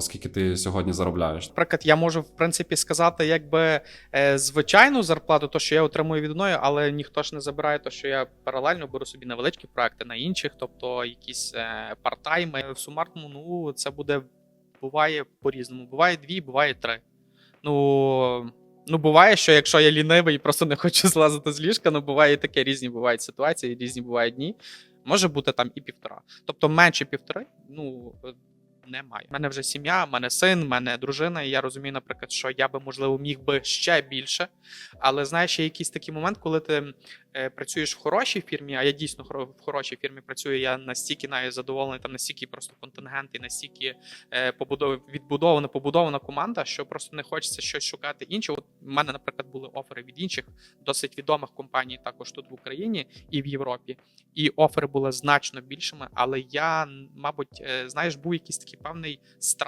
скільки ти сьогодні заробляєш? Наприклад, я можу в принципі сказати, якби е, звичайну зарплату, то що я отримую від одної, але ніхто ж не забирає те, що я паралельно беру собі невеличкі проекти на інших, тобто якісь е, партайми. В сумарному, ну це буде буває по-різному. Буває дві, буває три. Ну. Ну, буває, що якщо я лінивий і просто не хочу злазити з ліжка, ну буває і таке різні бувають ситуації, різні бувають дні. Може бути там і півтора. Тобто менше півтори, ну немає. У мене вже сім'я, в мене син, в мене дружина, і я розумію, наприклад, що я би, можливо, міг би ще більше. Але знаєш, є якийсь такий момент, коли ти е, працюєш в хорошій фірмі, а я дійсно в хорошій фірмі працюю. Я настільки навіть задоволений, там настільки просто контингент і настільки е, побудов... відбудована, побудована команда, що просто не хочеться щось шукати інше. От в мене, наприклад, були офери від інших досить відомих компаній, також тут в Україні і в Європі. І офери були значно більшими. Але я, мабуть, е, знаєш, був якийсь такий певний страх.